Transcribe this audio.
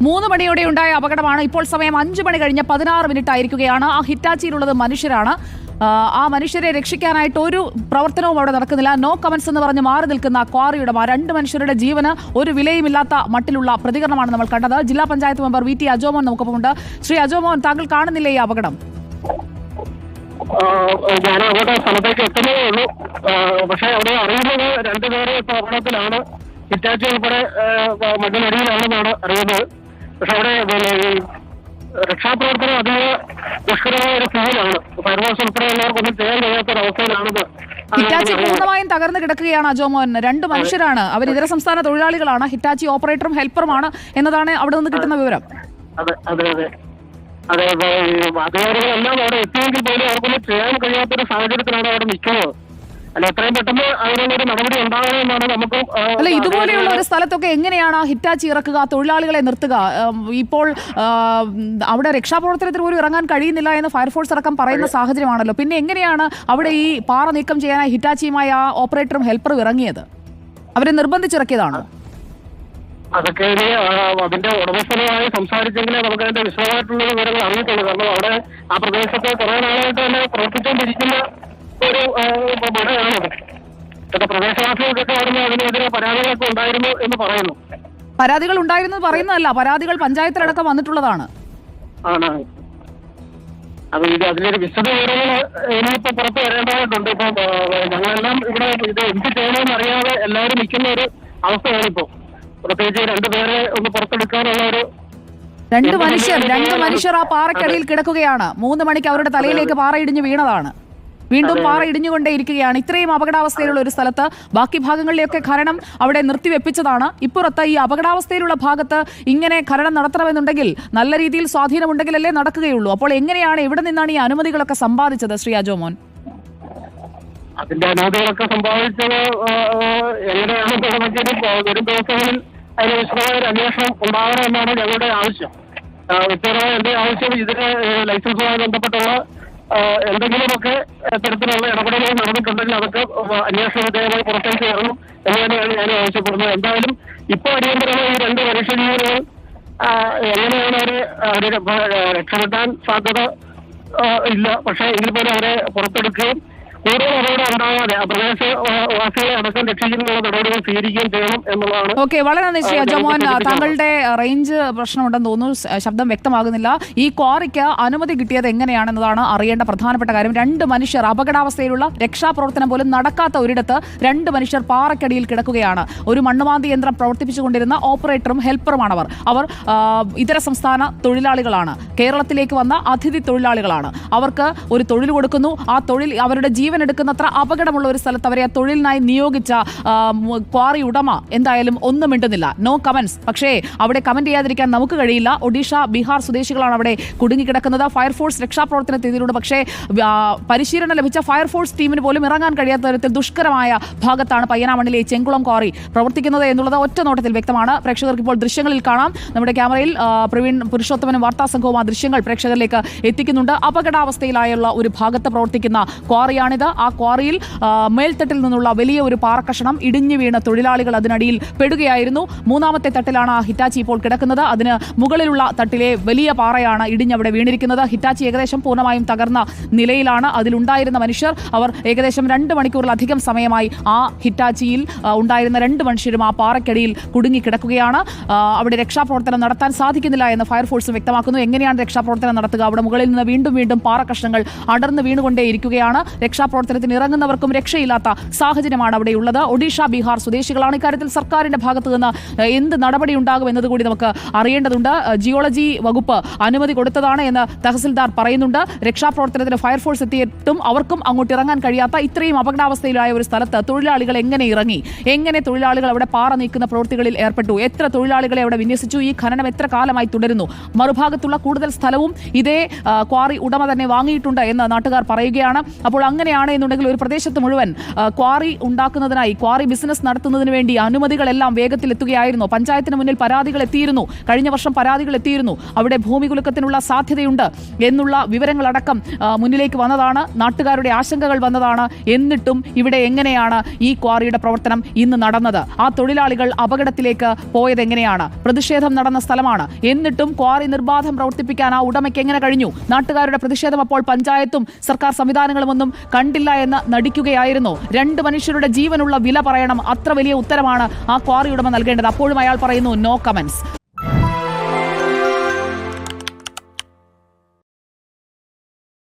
മൂന്ന് മണിയോടെ ഉണ്ടായ അപകടമാണ്. ഇപ്പോൾ സമയം അഞ്ചു മണി കഴിഞ്ഞ പതിനാറ് മിനിറ്റ് ആയിരിക്കുകയാണ്. ആ ഹിറ്റാച്ചിയിലുള്ളത് മനുഷ്യരാണ്. ആ, മനുഷ്യരെ രക്ഷിക്കാനായിട്ട് ഒരു പ്രവർത്തനവും അവിടെ നടക്കുന്നില്ല. നോ കമൻസ് എന്ന് പറഞ്ഞ് മാറി നിൽക്കുന്ന ക്വാറിയുടെ ആ രണ്ട് മനുഷ്യരുടെ ജീവന് ഒരു വിലയുമില്ലാത്ത മട്ടിലുള്ള പ്രതികരണമാണ് നമ്മൾ കണ്ടത്. ജില്ലാ panchayat member V T Ajomon നമുക്കൊപ്പമുണ്ട് Shri Ajomon താങ്കൾ കാണുന്നില്ലേ ഈ അപകടം? ഞാൻ അവിടെ സ്ഥലത്തേക്ക് എത്തുന്നതേ ഉള്ളൂ. പക്ഷെ അവിടെ അറിയുന്നത് രണ്ടുപേരെ ഇപ്പൊ അപകടത്തിലാണ്. ഹിറ്റാച്ചി ഉൾപ്പെടെ മണ്ണിനടിയിലാണെന്നാണ് അറിയുന്നത്. പക്ഷെ അവിടെ പിന്നെ ഈ രക്ഷാപ്രവർത്തനം അതീവ ദുഷ്കരമായ ഒരു സ്ഥിതിയിലാണ് ഫയർഫോഴ്സ് ഉൾപ്പെടെയുള്ളവർക്കൊന്നും ചെയ്യാൻ കഴിയാത്ത ഒരു അവസ്ഥയിലാണിത്. ഹിറ്റാച്ചി. പൂർണമായും തകർന്നു കിടക്കുകയാണ് അജോമോൻ രണ്ട് മനുഷ്യരാണ്. അവർ ഇതര സംസ്ഥാന തൊഴിലാളികളാണ്. ഹിറ്റാച്ചി ഓപ്പറേറ്ററും ഹെൽപ്പറുമാണ് എന്നതാണ് അവിടെ നിന്ന് കിട്ടുന്ന വിവരം. അതെ അതെ അതെ. അതെ അതെ. അതെ അധികാരികളെല്ലാം അവിടെ എത്തിയെങ്കിൽ പോലും അവർക്കൊന്നും ചെയ്യാൻ കഴിയാത്തൊരു സാഹചര്യത്തിലാണ് അവിടെ നിൽക്കുന്നത്. അല്ല എത്രയും പെട്ടെന്ന് അതിനുള്ളൊരു നടപടി ഉണ്ടാകണമെന്നാണ് നമുക്ക് അല്ല ഇതുപോലെയുള്ള ഒരു സ്ഥലത്തൊക്കെ എങ്ങനെയാണ് ഹിറ്റാച്ചി ഇറക്കുക തൊഴിലാളികളെ നിർത്തുക? ഇപ്പോൾ അവിടെ രക്ഷാപ്രവർത്തനത്തിന് പോലും ഇറങ്ങാൻ കഴിയുന്നില്ല എന്ന് ഫയർഫോഴ്സ് അടക്കം പറയുന്ന സാഹചര്യമാണല്ലോ. പിന്നെ എങ്ങനെയാണ് അവിടെ ഈ പാറ നീക്കം ചെയ്യാനായി ഹിറ്റാച്ചിയുമായി ആ ഓപ്പറേറ്ററും ഹെൽപ്പറും ഇറങ്ങിയത്? അവരെ നിർബന്ധിച്ചിറക്കിയതാണോ? അതൊക്കെ ഇനി അതിന്റെ ഉടമസ്ഥനുമായി സംസാരിച്ചെങ്കിലേ നമുക്ക് അതിന്റെ വിശദമായിട്ടുള്ള വിവരങ്ങൾ അറിയത്തുള്ളൂ. കാരണം അവിടെ ആ പ്രദേശത്ത് കുറെ നാളായിട്ട് തന്നെ പ്രവർത്തിച്ചുകൊണ്ടിരിക്കുന്ന ഒരു മഴയാണത് ഇതൊക്കെ പ്രദേശവാസികൾക്കൊക്കെ അവിടുന്ന് അതിനെതിരെ പരാതികളൊക്കെ ഉണ്ടായിരുന്നു എന്ന് പറയുന്നു. പരാതികൾ ഉണ്ടായിരുന്നു പറയുന്നതല്ല പരാതികൾ പഞ്ചായത്തിലടക്കം വന്നിട്ടുള്ളതാണ്. ആണ്. അപ്പൊ ഇത് അതിലൊരു വിശദ വിവരങ്ങൾ ഇനിയിപ്പോ പുറത്ത് വരേണ്ടതായിട്ടുണ്ട് ഇപ്പൊ ഞങ്ങളെല്ലാം ഇവിടെ ഇത് എന്ത് ചെയ്യണമെന്ന് അറിയാതെ എല്ലാവരും നിൽക്കുന്ന ഒരു അവസ്ഥയാണ് ഇപ്പോ പ്രത്യേകിച്ച് രണ്ടുപേരെ ഒന്ന് പുറത്തെടുക്കാനുള്ള ഒരു രണ്ട് മനുഷ്യർ രണ്ട് മനുഷ്യർ ആ പാറക്കടിയിൽ കിടക്കുകയാണ്. മൂന്ന് മണിക്ക് അവരുടെ തലയിലേക്ക് പാറയിടിഞ്ഞ് വീണതാണ്. വീണ്ടും പാറ ഇടിഞ്ഞുകൊണ്ടേ ഇരിക്കുകയാണ് ഇത്രയും അപകടാവസ്ഥയിലുള്ള ഒരു സ്ഥലത്ത് ബാക്കി ഭാഗങ്ങളിലെയൊക്കെ ഖനനം അവിടെ നിർത്തിവെപ്പിച്ചതാണ്. ഇപ്പുറത്ത് ഈ അപകടാവസ്ഥയിലുള്ള ഭാഗത്ത് ഇങ്ങനെ ഖനനം നടത്തണമെന്നുണ്ടെങ്കിൽ നല്ല രീതിയിൽ സ്വാധീനമുണ്ടെങ്കിലല്ലേ നടക്കുകയുള്ളൂ. അപ്പോൾ എങ്ങനെയാണ് ഇവിടെ നിന്നാണ് ഈ അനുമതികളൊക്കെ സമ്പാദിച്ചത് ശ്രീ അജോമോൻ അതിന്റെ അനുമതികളൊക്കെ സമ്പാദിച്ചത് എങ്ങനെയാണ് എങ്ങനെയാണെന്ന് നമുക്ക് ഇനി പോ- വരും ദിവസങ്ങളിൽ അതിന് വിശദമായ ഒരു അന്വേഷണം ഉണ്ടാകണമെന്നാണ് ഞങ്ങളുടെ ആവശ്യം. വ്യക്തിപരമായ എന്റെ ആവശ്യം ഇതിന് ലൈസൻസുമായി ബന്ധപ്പെട്ടുള്ള എന്തെങ്കിലുമൊക്കെ തരത്തിലുള്ള ഇടപെടലുകൾ നടന്നിട്ടുണ്ടെങ്കിൽ അതൊക്കെ അന്വേഷണ വിധേയമായി പുറത്തേക്ക് വരണം എന്ന് തന്നെയാണ് ഞാൻ ആവശ്യപ്പെടുന്നത്. എന്തായാലും ഇപ്പൊ അടിയന്തരമായി ഈ രണ്ട് മനുഷ്യജീവനുകൾ ആ, എങ്ങനെയാണ് അവരെ രക്ഷപ്പെടാൻ സാധ്യത ഇല്ല. പക്ഷേ എങ്കിൽ പോലും അവരെ പുറത്തെടുക്കുകയും കൂടുതൽ അപകടം ഉണ്ടാകാതെ ആ പ്രദേശവാസികളെ അടക്കം രക്ഷിക്കുന്നതിനുള്ള നടപടികൾ സ്വീകരിക്കുകയും ചെയ്യണം എന്നുള്ളതാണ്. ഓക്കെ വളരെ നന്ദി ശ്രീ അജോമോൻ താങ്കളുടെ റേഞ്ച് പ്രശ്നമുണ്ടെന്ന് തോന്നുന്നു. ശബ്ദം വ്യക്തമാകുന്നില്ല. ഈ ക്വാറിക്ക് അനുമതി കിട്ടിയത് എങ്ങനെയാണെന്നതാണ് അറിയേണ്ട പ്രധാനപ്പെട്ട കാര്യം. രണ്ട് മനുഷ്യർ അപകടാവസ്ഥയിലുള്ള രക്ഷാപ്രവർത്തനം പോലും നടക്കാത്ത ഒരിടത്ത് രണ്ട് മനുഷ്യർ പാറക്കടിയിൽ കിടക്കുകയാണ്. ഒരു മണ്ണുമാന്തി യന്ത്രം പ്രവർത്തിപ്പിച്ചുകൊണ്ടിരുന്ന ഓപ്പറേറ്ററും ഹെൽപ്പറുമാണ് അവർ അവർ ഇതര സംസ്ഥാന തൊഴിലാളികളാണ്. കേരളത്തിലേക്ക് വന്ന അതിഥി തൊഴിലാളികളാണ്. അവർക്ക് ഒരു തൊഴിൽ കൊടുക്കുന്നു. ആ തൊഴിൽ അവരുടെ ജീവൻ എടുക്കുന്നത്ര അപകടമുള്ള ഒരു സ്ഥലത്ത് അവരെ തൊഴിലിനായി നിയോഗിച്ച ക്വാറി ഉടമ എന്തായാലും ഒന്നും മിണ്ടുന്നില്ല. നോ കമന്റ്സ് പക്ഷേ അവിടെ കമന്റ് ചെയ്യാതിരിക്കാൻ നമുക്ക് കഴിയില്ല. ഒഡീഷ ബീഹാർ സ്വദേശികളാണ് അവിടെ കുടുങ്ങിക്കിടക്കുന്നത്. ഫയർഫോഴ്സ് രക്ഷാപ്രവർത്തനത്തിൽ ഇതിലൂടെ പക്ഷേ പരിശീലനം ലഭിച്ച ഫയർഫോഴ്സ് ടീമിന് പോലും ഇറങ്ങാൻ കഴിയാത്ത തരത്തിൽ ദുഷ്കരമായ ഭാഗത്താണ് പയ്യനാമണ്ണിലെ ചെങ്കുളം ക്വാറി പ്രവർത്തിക്കുന്നത് എന്നുള്ളത് ഒറ്റ നോട്ടത്തിൽ വ്യക്തമാണ്. പ്രേക്ഷകർക്ക് ഇപ്പോൾ ദൃശ്യങ്ങളിൽ കാണാം. നമ്മുടെ ക്യാമറയിൽ പ്രവീൺ പുരുഷോത്തമനും വാർത്താ സംഘവും ആ ദൃശ്യങ്ങൾ പ്രേക്ഷകരിലേക്ക് എത്തിക്കുന്നുണ്ട്. അപകടാവസ്ഥയിലായുള്ള ഒരു ഭാഗത്ത് പ്രവർത്തിക്കുന്ന ക്വാറിയാണിത്. ആ ക്വാറിയിൽ മേൽത്തട്ടിൽ നിന്നുള്ള വലിയ ഒരു പാറക്കഷണം ഇടിഞ്ഞു വീണ തൊഴിലാളികൾ അതിനടിയിൽ പെടുകയായിരുന്നു. മൂന്നാമത്തെ തട്ടിലാണ് ഹിറ്റാച്ചി ഇപ്പോൾ കിടക്കുന്നത്. അതിന് മുകളിലുള്ള തട്ടിലെ വലിയ പാറയാണ് ഇടിഞ്ഞവിടെ വീണിരിക്കുന്നത്. ഹിറ്റാച്ചി ഏകദേശം പൂർണമായും തകർന്ന നിലയിലാണ് അതിലുണ്ടായിരുന്ന മനുഷ്യർ. അവർ ഏകദേശം രണ്ട് മണിക്കൂറിലധികം സമയമായി ആ ഹിറ്റാച്ചിയിൽ ഉണ്ടായിരുന്ന രണ്ട് മനുഷ്യരും ആ പാറയ്ക്കടിയിൽ കുടുങ്ങിക്കിടക്കുകയാണ്. അവിടെ രക്ഷാപ്രവർത്തനം നടത്താൻ സാധിക്കുന്നില്ല എന്ന് ഫയർഫോഴ്സ് വ്യക്തമാക്കുന്നു. എങ്ങനെയാണ് രക്ഷാപ്രവർത്തനം നടത്തുക? അവിടെ മുകളിൽ നിന്ന് വീണ്ടും വീണ്ടും പാറക്കഷ്ണങ്ങൾ അടർന്ന് വീണുകൊണ്ടേയിരിക്കുകയാണ്. രക്ഷാപ്രവർത്തനത്തിന് ഇറങ്ങുന്നവർക്കും രക്ഷയില്ലാത്ത സാഹചര്യമാണ് അവിടെയുള്ളത്. ഒഡീഷ ബീഹാർ സ്വദേശികളാണ് ഇക്കാര്യത്തിൽ സർക്കാരിന്റെ ഭാഗത്തു നിന്ന് എന്ത് നടപടി ഉണ്ടാകും എന്നതുകൂടി നമുക്ക് അറിയേണ്ടതുണ്ട്. ജിയോളജി വകുപ്പ് അനുമതി കൊടുത്തതാണ് എന്ന് തഹസിൽദാർ പറയുന്നുണ്ട്. രക്ഷാപ്രവർത്തനത്തിന് ഫയർഫോഴ്സ് എത്തിയിട്ടും അവർക്കും അങ്ങോട്ട് ഇറങ്ങാൻ കഴിയാത്ത ഇത്രയും അപകടാവസ്ഥയിലായ ഒരു സ്ഥലത്ത് തൊഴിലാളികൾ എങ്ങനെ ഇറങ്ങി? എങ്ങനെ തൊഴിലാളികൾ അവിടെ പാറ നീക്കുന്ന പ്രവൃത്തികളിൽ ഏർപ്പെട്ടു? എത്ര തൊഴിലാളികളെ അവിടെ വിന്യസിച്ചു? ഈ ഖനനം എത്ര കാലമായി തുടരുന്നു? മറുഭാഗത്തുള്ള കൂടുതൽ സ്ഥലവും ഇതേ ക്വാറി ഉടമ തന്നെ വാങ്ങിയിട്ടുണ്ട് എന്ന് നാട്ടുകാർ പറയുകയാണ്. അപ്പോൾ അങ്ങനെ ഇങ്ങനെയാണ് എന്നുണ്ടെങ്കിൽ ഒരു പ്രദേശത്ത് മുഴുവൻ ക്വാറി ഉണ്ടാക്കുന്നതിനായി ക്വാറി ബിസിനസ് നടത്തുന്നതിന് വേണ്ടി അനുമതികളെല്ലാം വേഗത്തിൽ എത്തുകയായിരുന്നു. പഞ്ചായത്തിന് മുന്നിൽ പരാതികൾ എത്തിയിരുന്നു. കഴിഞ്ഞ വർഷം പരാതികൾ എത്തിയിരുന്നു. അവിടെ ഭൂമി കുലുക്കത്തിനുള്ള സാധ്യതയുണ്ട് എന്നുള്ള വിവരങ്ങളടക്കം മുന്നിലേക്ക് വന്നതാണ്. നാട്ടുകാരുടെ ആശങ്കകൾ വന്നതാണ്. എന്നിട്ടും ഇവിടെ എങ്ങനെയാണ് ഈ ക്വാറിയുടെ പ്രവർത്തനം ഇന്ന് നടന്നത്? ആ തൊഴിലാളികൾ അപകടത്തിലേക്ക് പോയത് എങ്ങനെയാണ്? പ്രതിഷേധം നടന്ന സ്ഥലമാണ്. എന്നിട്ടും ക്വാറി നിർബാധം പ്രവർത്തിപ്പിക്കാൻ ആ ഉടമയ്ക്ക് എങ്ങനെ കഴിഞ്ഞു? നാട്ടുകാരുടെ പ്രതിഷേധം അപ്പോൾ പഞ്ചായത്തും സർക്കാർ സംവിധാനങ്ങളുമൊന്നും കണ്ടില്ല എന്ന് നടിക്കുകയായിരുന്നു. രണ്ട് മനുഷ്യരുടെ ജീവനുള്ള വില പറയണം അത്ര വലിയ ഉത്തരമാണ് ആ ക്വാറി ഉടമ നൽകേണ്ടത്. അപ്പോഴും അയാൾ പറയുന്നു നോ കമന്റ്സ്